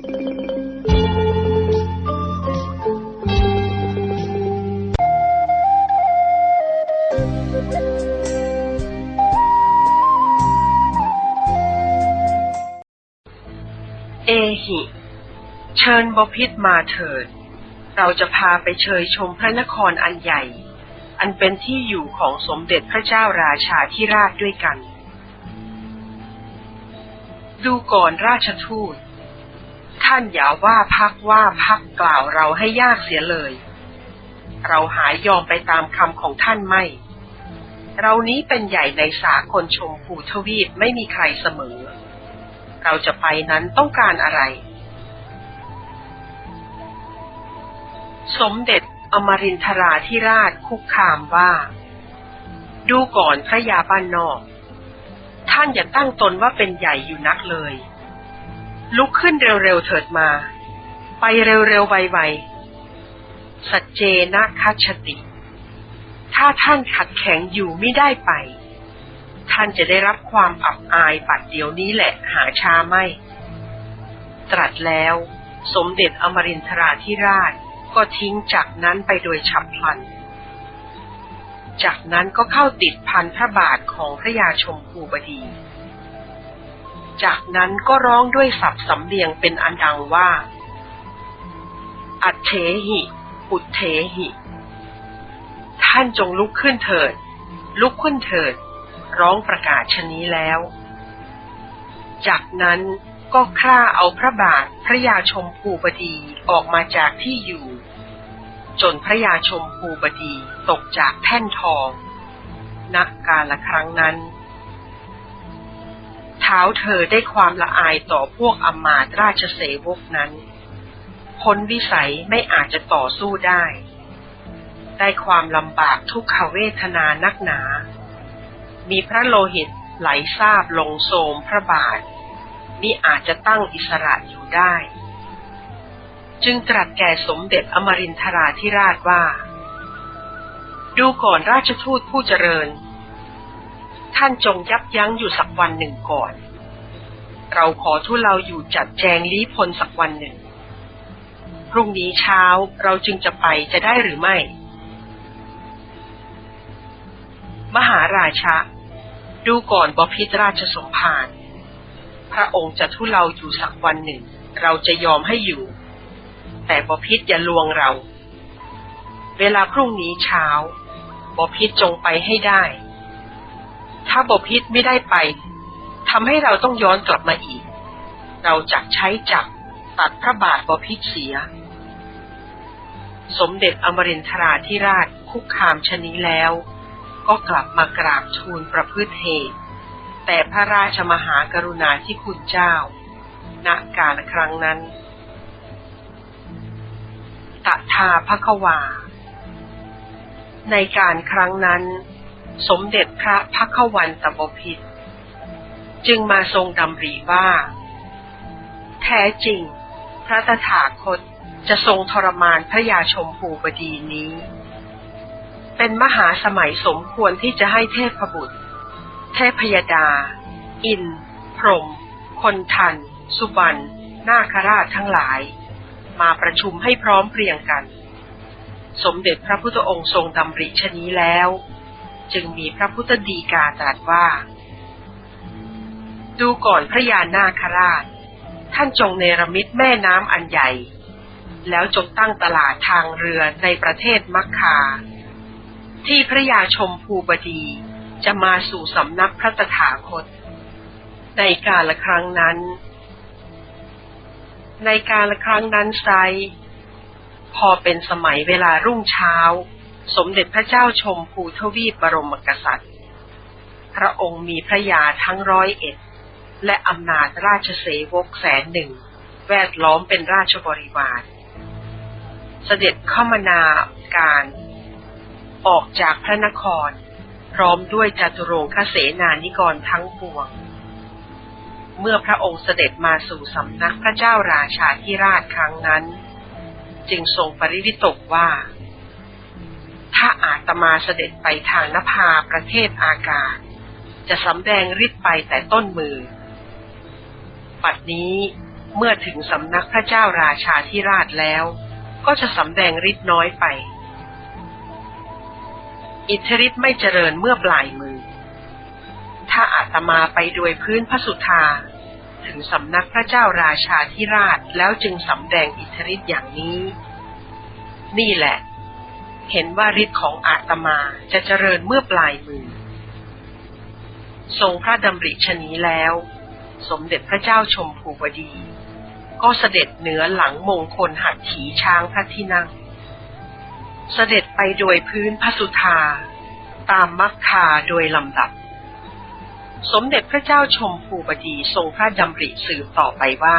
เอหิ เชิญบพิษมาเถิด เราจะพาไปเชยชมพระนครอันใหญ่ อันเป็นที่อยู่ของสมเด็จพระเจ้าราชาธิราชด้วยกัน ดูก่อนราชทูต ท่านอย่าว่าพักว่าพักกล่าวเราให้ยากเสียเลย เราหายยอมไปตามคำของท่านไม่ เรานี้เป็นใหญ่ในสากลชมพูทวีปไม่มีใครเสมอ เราจะไปนั้นต้องการอะไร สมเด็จอมรินทราธิราชคุกคามว่า ดูก่อนพระยาบ้านนอก ท่านอย่าตั้งตนว่าเป็นใหญ่อยู่นักเลย ลุกขึ้นเร็วๆเถิดมา ไปเร็วๆไวๆสัจเจนะคัจฉติ ถ้าท่านขัดแข็งอยู่ไม่ได้ไป ท่านจะได้รับความอับอายปัดเดี๋ยวนี้แหละหาชาไม่ ตรัสแล้วสมเด็จอมรินทราธิราชก็ทิ้งจากนั้นไปโดยฉับพลัน จากนั้นก็เข้าติดพันพระบาทของพระยาชมพูบดี จากนั้นก็ร้องด้วยสับสำเนียงเป็นอันดังว่า อัตเถหิ อุตเถหิ ท่านจงลุกขึ้นเถิด ลุกขึ้นเถิด ร้องประกาศชนนี้แล้ว จากนั้นก็คร่าเอาพระบาทพระยาชมพูบดีออกมาจากที่อยู่ จนพระยาชมพูบดีตกจากแท่นทองณกาละครั้งนั้น ท้าเธอได้ความละอายต่อพวกอมาตราชเสวกนั้น พ้นวิสัยไม่อาจจะต่อสู้ได้ ได้ความลำบากทุกขเวทนานักหนา มีพระโลหิตไหลซาบลงโสมพระบาทมิอาจจะตั้งอิสระอยู่ได้ จึงตรัสแก่สมเด็จอมรินทราธิราชว่า ดูก่อนราชทูตผู้เจริญ ท่านจงยับยั้งอยู่สักวันหนึ่งก่อน เราขอทุเลาอยู่จัดแจงลี้พลสักวันหนึ่ง พรุ่งนี้เช้าเราจึงจะไปจะได้หรือไม่ มหาราชะ ดูก่อนบพิตรราชสมภารพระองค์จะทุเลาอยู่สักวันหนึ่ง เราจะยอมให้อยู่ แต่บพิษอย่าลวงเรา เวลาพรุ่งนี้เช้าบพิษจงไปให้ได้ ถ้าบพิษไม่ได้ไป ทำให้เราต้องย้อนกลับมาอีก เราจะใช้จักตัดพระบาทบพิษเสีย สมเด็จอมรินทราธิราชคุกคามชนี้แล้ว ก็กลับมากราบทูลประพฤติเหตุ แต่พระราชมหากรุณาธิคุณเจ้า ณการครั้งนั้นตถาภควา ในการครั้งนั้น สมเด็จพระพักวันตบพิตร จึงมาทรงดำริว่า แท้จริง พระตถาคตจะทรงทรมานพระยาชมพูบดีนี้ เป็นมหาสมัยสมควรที่จะให้เทพบุตร เทพยดา อิน พรหมคนทัน สุบรรณนาคราชทั้งหลาย มาประชุมให้พร้อมเพรียงกัน สมเด็จพระพุทธองค์ทรงดำริชนี้แล้ว จึงมีพระพุทธดีกาตรัสว่า ดูก่อนพระยานาคราช ท่านจงเนรมิตแม่น้ำอันใหญ่ แล้วจงตั้งตลาดทางเรือในประเทศมักคา ที่พระยาชมพูบดีจะมาสู่สำนักพระตถาคต ในกาละครั้งนั้น ในกาละครั้งนั้นไซพอเป็นสมัยเวลารุ่งเช้า สมเด็จพระเจ้าชมพูทวีปบรมกษัตริย์ พระองค์มีพระยาทั้งร้อยเอ็ด และอำนาจราชเสวกแสนหนึ่ง แวดล้อมเป็นราชบริวารเสด็จเข้ามานาการออกจากพระนคร พร้อมด้วยจตุรงคเสนานิกรทั้งปวง เมื่อพระองค์เสด็จมาสู่สำนักพระเจ้าราชาธิราชครั้งนั้น จึงทรงปริวิตกว่า ถ้าอาตมาเสด็จไปทางนภาประเทศอากาศ จะสำแดงฤทธิ์ไปแต่ต้นมือ ปัดนี้เมื่อถึงสำนักพระเจ้าราชาธิราชแล้ว ก็จะสำแดงฤทธิ์น้อยไป อิทธิฤทธิ์ไม่เจริญเมื่อปลายมือ ถ้าอาตมาไปโดยพื้นพระสุธา ถึงสำนักพระเจ้าราชาธิราชแล้วจึงสำแดงอิทธิฤทธิ์อย่างนี้ นี่แหละ เห็นว่าฤทธิ์ของอาตมาจะเจริญเมื่อปลายมือ ทรงพระดำริชนี้แล้ว สมเด็จพระเจ้าชมพูวดี ก็เสด็จเหนือหลังมงคลหัตถีช้างพระที่นั่ง เสด็จไปโดยพื้นพระสุธา ตามมักคาโดยลำดับ สมเด็จพระเจ้าชมพูบดีทรงพระดำริสืบต่อไปว่า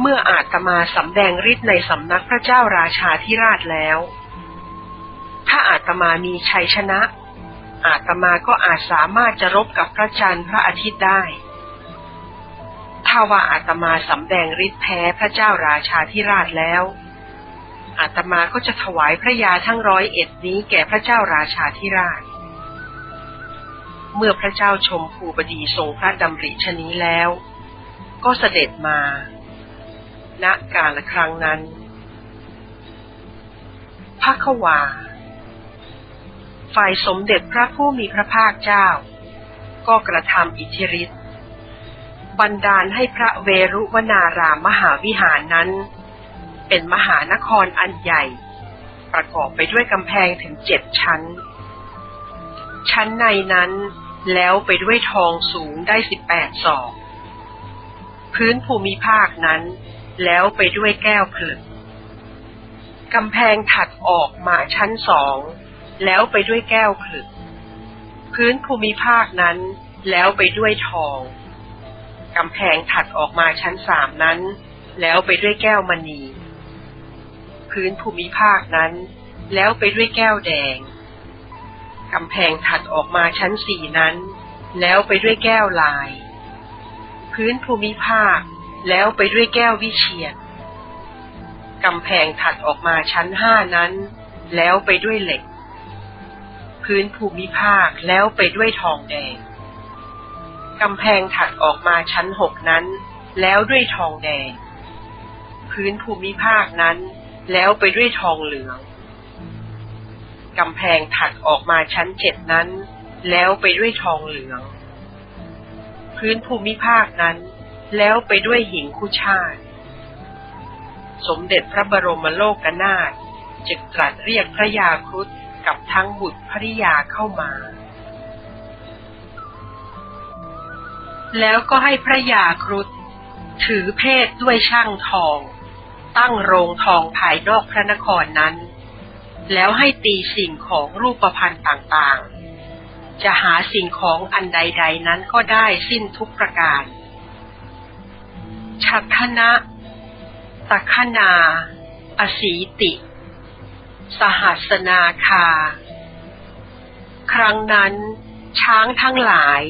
เมื่ออาตมาสำแดงฤทธิ์ในสำนักพระเจ้าราชาธิราชแล้ว ถ้าอาตมามีชัยชนะอาตมาก็อาจสามารถจะรบกับพระจันทร์พระอาทิตย์ได้ ถ้าว่าอาตมาสำแดงฤทธิ์แพ้พระเจ้าราชาธิราชแล้ว อาตมาก็จะถวายพระยาทั้งร้อยเอ็ดนี้แก่พระเจ้าราชาธิราช เมื่อพระเจ้าชมพูบดีทรงพระดำริชนี้แล้ว ก็เสด็จมา ณกาลครั้งนั้นพระควา ฝ่ายสมเด็จพระผู้มีพระภาคเจ้า ก็กระทำอิทธิฤทธิ บันดาลให้พระเวรุวนารามมหาวิหารนั้น เป็นมหานครอันใหญ่ ประกอบไปด้วยกำแพงถึงเจ็ดชั้น ชั้นในนั้นแล้วไปด้วยทองสูงได้สิบแปดศอก พื้นภูมิภาคนั้น แล้วไปด้วยแก้วผลึกกำแพงถัดออกมาชั้นสอง แล้วไปด้วยแก้วผลึก พื้นภูมิภาคนั้น แล้วไปด้วยทอง กำแพงถัดออกมาชั้นสามนั้น แล้วไปด้วยแก้วมณี พื้นภูมิภาคนั้น แล้วไปด้วยแก้วแดง กำแพงถัดออกมาชั้นสี่นั้น แล้วไปด้วยแก้วลาย พื้นภูมิภาค แล้วไปด้วยแก้ววิเชียรกำแพงถัดออกมาชั้นห้านั้น แล้วไปด้วยเหล็ก พื้นภูมิภาคแล้วไปด้วยทองแดง กำแพงถัดออกมาชั้นหกนั้น แล้วด้วยทองแดง พื้นภูมิภาคนั้น แล้วไปด้วยทองเหลือง กำแพงถัดออกมาชั้นเจ็ดนั้น แล้วไปด้วยทองเหลือง พื้นภูมิภาคนั้น แล้วไปด้วยหิงคุชาติ สมเด็จพระบรมโลกนาถจึงตรัสเรียกพระยาครุฑกับทั้งบุตรภริยาเข้ามา แล้วก็ให้พระยาครุฑถือเพศด้วยช่างทอง ตั้งโรงทองภายนอกพระนครนั้น แล้วให้ตีสิ่งของรูปพันธ์ต่างๆ จะหาสิ่งของอันใด ๆ นั้นก็ได้สิ้นทุกประการชัทนะตะคนา อสีติ สหัสนาคา ครั้งนั้นช้างทั้งหลาย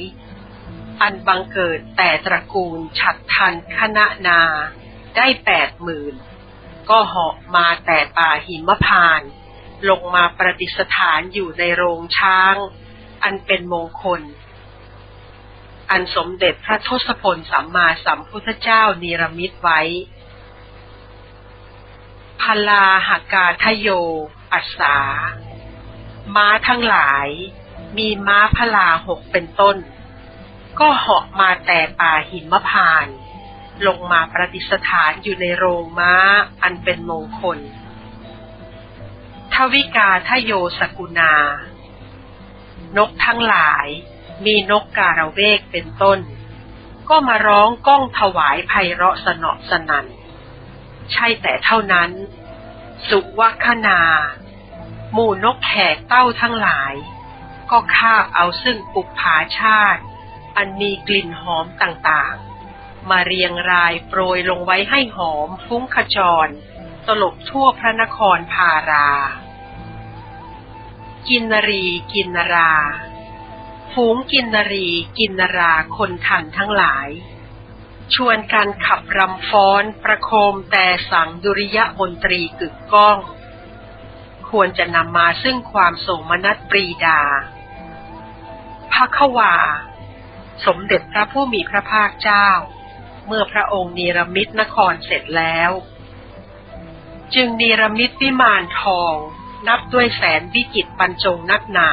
อันบังเกิดแต่ตระกูลฉัดทันคณะนาได้แปดหมื่นก็เหาะมาแต่ป่าหิมพาน ลงมาประดิษฐานอยู่ในโรงช้าง อันเป็นมงคล อันสมเด็จพระทศพลสัมมาสัมพุทธเจ้านิรมิตไว้พลาหากาทโยปัสสา ม้าทั้งหลาย มีม้าพลาหกเป็นต้น ก็เหาะมาแต่ป่าหิมพาน ลงมาประดิษฐานอยู่ในโรงม้าอันเป็นมงคล ทวิกาทโยสกุณา นกทั้งหลายมีนกการะเวกเป็นต้น ก็มาร้องก้องถวายไพเราะสนอสนัน ใช่แต่เท่านั้น สุวัคนา หมู่นกแขกเต้าทั้งหลาย ก็คาบเอาซึ่งปุกผาชาติ อันมีกลิ่นหอมต่างๆ มาเรียงรายโปรยลงไว้ให้หอมฟุ้งขจร ตลบทั่วพระนครพารา กินนรีกินนรา ฝูงกินนรีกินนราคนทันทั้งหลาย ชวนกันขับรำฟ้อนประโคมแต่สังดุริยมนตรีกึกก้อง ควรจะนำมาซึ่งความโสมนัสปรีดาพระขวา สมเด็จพระผู้มีพระภาคเจ้า เมื่อพระองค์เนรมิตนครเสร็จแล้ว จึงเนรมิตวิมานทองนับด้วยแสนวิจิตรบรรจงนักหนา